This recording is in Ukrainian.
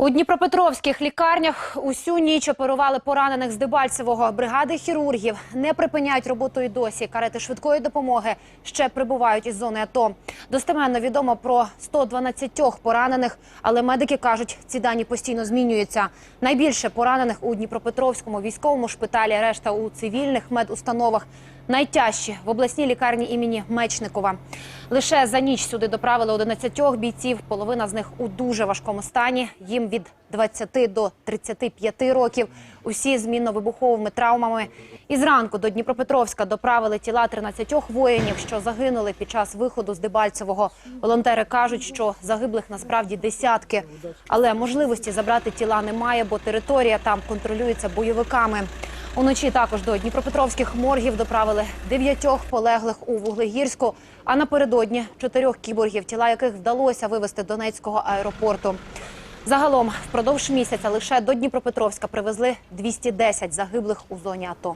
У Дніпропетровських лікарнях усю ніч оперували поранених з Дебальцевого. Бригади хірургів не припиняють роботу і досі. Карети швидкої допомоги ще прибувають із зони АТО. Достеменно відомо про 112 поранених, але медики кажуть, ці дані постійно змінюються. Найбільше поранених у Дніпропетровському військовому шпиталі, решта у цивільних медустановах. Найтяжчі в обласній лікарні імені Мечникова. Лише за ніч сюди доправили 11 бійців. Половина з них у дуже важкому стані. Їм від 20 до 35 років. Усі з мінно-вибуховими травмами. І зранку до Дніпропетровська доправили тіла 13 воїнів, що загинули під час виходу з Дебальцевого. Волонтери кажуть, що загиблих насправді десятки. Але можливості забрати тіла немає, бо територія там контролюється бойовиками. Уночі також до Дніпропетровських моргів доправили дев'ятьох полеглих у Вуглегірську, а напередодні чотирьох кіборгів, тіла яких вдалося вивезти Донецького аеропорту. Загалом впродовж місяця лише до Дніпропетровська привезли 210 загиблих у зоні АТО.